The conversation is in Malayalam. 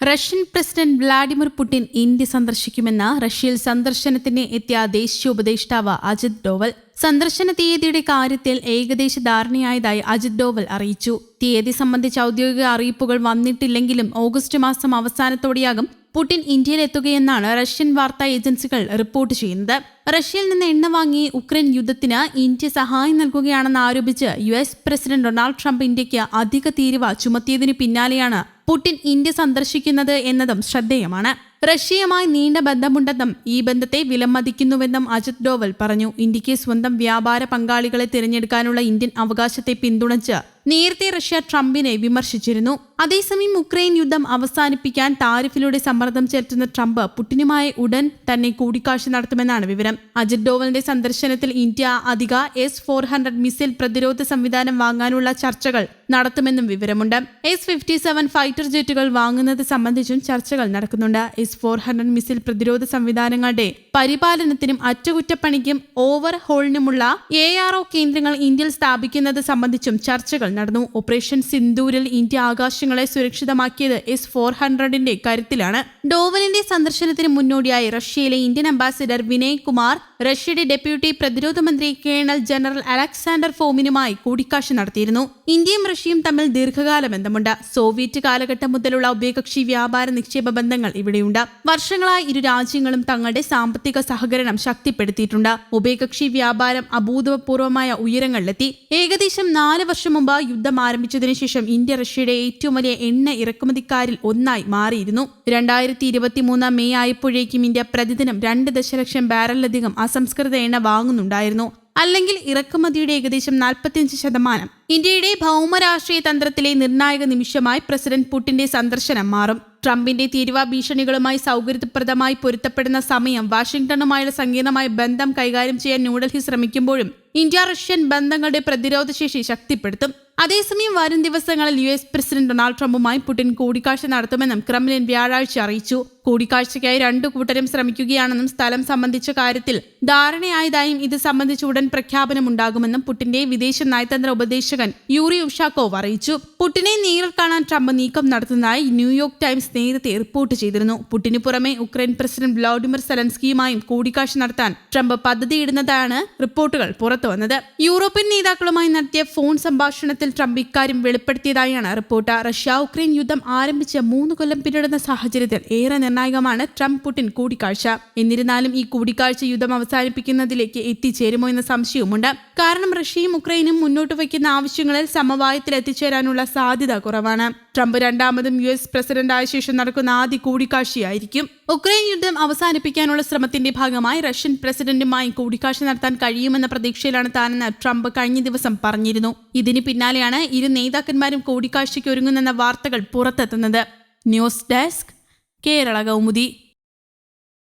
Russian president Vladimir Putin India സന്ദർശിക്കുമെന്ന് റഷ്യയിൽ സന്ദർശനത്തിന് എത്തിയ ദേശീയ ഉപദേഷ്ടാവ് അജിത് ഡോവൽ സന്ദർശന തീയതിയുടെ കാര്യത്തിൽ ഏകദേശ ധാരണയായതായി അജിത് ഡോവൽ അറിയിച്ചു. തീയതി സംബന്ധിച്ച ഔദ്യോഗിക അറിയിപ്പുകൾ വന്നിട്ടില്ലെങ്കിലും ഓഗസ്റ്റ് മാസം അവസാനത്തോടെയാകും പുടിൻ ഇന്ത്യയിൽ ഇന്ത്യയിലെത്തുകയെന്നാണ് റഷ്യൻ വാർത്താ ഏജൻസികൾ റിപ്പോർട്ട് ചെയ്യുന്നത്. റഷ്യയിൽ നിന്ന് എണ്ണ വാങ്ങി ഉക്രൈൻ യുദ്ധത്തിന് ഇന്ത്യ സഹായം നൽകുകയാണെന്ന് ആരോപിച്ച് U S president Donald Trump ഇന്ത്യയ്ക്ക് അധിക തീരുവ ചുമത്തിയതിനു പിന്നാലെയാണ് പുടിൻ ഇന്ത്യ സന്ദർശിക്കുന്നത് എന്നതും ശ്രദ്ധേയമാണ്. റഷ്യയുമായി നീണ്ട ബന്ധമുണ്ടെന്നും ഈ ബന്ധത്തെ വിലമതിക്കുന്നുവെന്നും അജിത് ഡോവൽ പറഞ്ഞു. ഇന്ത്യയ്ക്ക് സ്വന്തം വ്യാപാര പങ്കാളികളെ തിരഞ്ഞെടുക്കാനുള്ള ഇന്ത്യൻ അവകാശത്തെ പിന്തുണച്ച് നേരത്തെ റഷ്യ ട്രംപിനെ വിമർശിച്ചിരുന്നു. അതേസമയം ഉക്രൈൻ യുദ്ധം അവസാനിപ്പിക്കാൻ താരിഫിലൂടെ സമ്മർദ്ദം ചെലുത്തുന്ന ട്രംപ് പുടിനുമായി ഉടൻ തന്നെ കൂടിക്കാഴ്ച നടത്തുമെന്നാണ് വിവരം. അജിത് ഡോവലിന്റെ സന്ദർശനത്തിൽ ഇന്ത്യ അധിക എസ് ഫോർ ഹൺഡ്രഡ് മിസൈൽ പ്രതിരോധ സംവിധാനം വാങ്ങാനുള്ള ചർച്ചകൾ നടത്തുമെന്നും വിവരമുണ്ട്. എസ് ഫിഫ്റ്റി സെവൻ ഫൈറ്റർ ജെറ്റുകൾ വാങ്ങുന്നത് സംബന്ധിച്ചും ചർച്ചകൾ നടക്കുന്നുണ്ട്. എസ് ഫോർ ഹൺഡ്രഡ് മിസൈൽ പ്രതിരോധ സംവിധാനങ്ങളുടെ പരിപാലനത്തിനും അറ്റകുറ്റപ്പണിക്കും ഓവർ ഹോളിനുമുള്ള എ ആർ ഒ കേന്ദ്രങ്ങൾ ഇന്ത്യയിൽ സ്ഥാപിക്കുന്നത് സംബന്ധിച്ചും ചർച്ചകൾ നടന്നു. ഓപ്പറേഷൻ സിന്ദൂരിൽ ഇന്ത്യ ആകാശങ്ങളെ സുരക്ഷിതമാക്കിയത് എസ് ഫോർ ഹൺഡ്രഡിന്റെ കരുത്തിലാണ് ഡോവലിന്റെ സന്ദർശനത്തിന് മുന്നോടിയായി റഷ്യയിലെ ഇന്ത്യൻ അംബാസിഡർ വിനയ് കുമാർ റഷ്യയുടെ ഡെപ്യൂട്ടി പ്രതിരോധ മന്ത്രി കേണൽ ജനറൽ അലക്സാണ്ടർ ഫോമിനുമായി കൂടിക്കാഴ്ച നടത്തിയിരുന്നു. ഇന്ത്യയും റഷ്യയും തമ്മിൽ ദീർഘകാല ബന്ധമുണ്ട്. സോവിയറ്റ് കാലഘട്ടം മുതലുള്ള ഉഭയകക്ഷി വ്യാപാര നിക്ഷേപ ബന്ധങ്ങൾ ഇവിടെയുണ്ട്. വർഷങ്ങളായി ഇരു രാജ്യങ്ങളും തങ്ങളുടെ സാമ്പത്തിക സഹകരണം ശക്തിപ്പെടുത്തിയിട്ടുണ്ട്. ഉഭയകക്ഷി വ്യാപാരം അഭൂതപൂർവമായ ഉയരങ്ങളിലെത്തി. ഏകദേശം നാല് വർഷം മുമ്പ് യുദ്ധം ആരംഭിച്ചതിനു ശേഷം ഇന്ത്യ റഷ്യയുടെ ഏറ്റവും വലിയ എണ്ണ ഇറക്കുമതിക്കാരിൽ ഒന്നായി മാറിയിരുന്നു. രണ്ടായിരത്തി ഇരുപത്തിമൂന്ന് മെയ് ആയപ്പോഴേക്കും ഇന്ത്യ പ്രതിദിനം രണ്ട് ദശലക്ഷം ബാരലിലധികം അസംസ്കൃത എണ്ണ വാങ്ങുന്നുണ്ടായിരുന്നു. അല്ലെങ്കിൽ ഇറക്കുമതിയുടെ ഏകദേശം നാൽപ്പത്തിയഞ്ച് ശതമാനം. ഇന്ത്യയുടെ ഭൗമരാഷ്ട്രീയ തന്ത്രത്തിലെ നിർണായക നിമിഷമായി പ്രസിഡന്റ് പുടിന്റെ സന്ദർശനം മാറും. ട്രംപിന്റെ തീരുവ ഭീഷണികളുമായി സൗകര്യപ്രദമായി പൊരുത്തപ്പെടുന്ന സമയം വാഷിംഗ്ടണുമായുള്ള സങ്കീർണമായ ബന്ധം കൈകാര്യം ചെയ്യാൻ ന്യൂഡൽഹി ശ്രമിക്കുമ്പോഴും ഇന്ത്യ റഷ്യൻ ബന്ധങ്ങളുടെ പ്രതിരോധശേഷി ശക്തിപ്പെടുത്തും. അതേസമയം വരും ദിവസങ്ങളിൽ യു എസ് പ്രസിഡന്റ് ഡൊണാൾഡ് ട്രംപുമായി പുടിൻ കൂടിക്കാഴ്ച നടത്തുമെന്നും ക്രെംലിൻ വ്യാഴാഴ്ച അറിയിച്ചു. കൂടിക്കാഴ്ചയ്ക്കായി രണ്ടു കൂട്ടരും ശ്രമിക്കുകയാണെന്നും സ്ഥലം സംബന്ധിച്ച കാര്യത്തിൽ ധാരണയായതായും ഇത് സംബന്ധിച്ച് ഉടൻ പ്രഖ്യാപനമുണ്ടാകുമെന്നും പുടിന്റെ വിദേശ നയതന്ത്ര ഉപദേശകൻ യൂറി ഉഷാക്കോവ് അറിയിച്ചു. പുടിനെ നേരിൽ കാണാൻ ട്രംപ് നീക്കം നടത്തുന്നതായി ന്യൂയോർക്ക് ടൈംസ് നേരത്തെ റിപ്പോർട്ട് ചെയ്തിരുന്നു. പുടിന് പുറമെ ഉക്രൈൻ പ്രസിഡന്റ് വ്ളാഡിമിർ സെലൻസ്കിയുമായും കൂടിക്കാഴ്ച നടത്താൻ ട്രംപ് പദ്ധതിയിടുന്നതാണ് റിപ്പോർട്ടുകൾ പുറത്തുവന്നത്. യൂറോപ്യൻ നേതാക്കളുമായി നടത്തിയ ഫോൺ സംഭാഷണത്തിൽ ട്രംപ് ഇക്കാര്യം വെളിപ്പെടുത്തിയതായാണ് റിപ്പോർട്ട്. റഷ്യ ഉക്രൈൻ യുദ്ധം ആരംഭിച്ച് മൂന്ന് കൊല്ലം പിന്നിടുന്ന സാഹചര്യത്തിൽ ഏറെ നിർണായകമാണ് ട്രംപ് പുടിൻ കൂടിക്കാഴ്ച. എന്നിരുന്നാലും ഈ കൂടിക്കാഴ്ച യുദ്ധം അവസാനിപ്പിക്കുന്നതിലേക്ക് എത്തിച്ചേരുമോ എന്ന സംശയവുമുണ്ട്. കാരണം റഷ്യയും ഉക്രൈനും മുന്നോട്ട് വയ്ക്കുന്ന ആവശ്യങ്ങളിൽ സമവായത്തിൽ എത്തിച്ചേരാനുള്ള സാധ്യത കുറവാണ്. ട്രംപ് രണ്ടാമതും യു എസ് പ്രസിഡന്റായ ശേഷം നടക്കുന്ന ആദ്യ കൂടിക്കാഴ്ചയായിരിക്കും. ഉക്രൈൻ യുദ്ധം അവസാനിപ്പിക്കാനുള്ള ശ്രമത്തിന്റെ ഭാഗമായി റഷ്യൻ പ്രസിഡന്റുമായി കൂടിക്കാഴ്ച നടത്താൻ കഴിയുമെന്ന പ്രതീക്ഷയിലാണ് താനെന്ന് ട്രംപ് കഴിഞ്ഞ ദിവസം പറഞ്ഞിരുന്നു. ഇതിന് പിന്നാലെയാണ് ഇരു നേതാക്കന്മാരും കൂടിക്കാഴ്ചയ്ക്ക് ഒരുങ്ങുന്നെന്ന വാർത്തകൾ പുറത്തെത്തുന്നത്. News desk Kerala Kaumudi.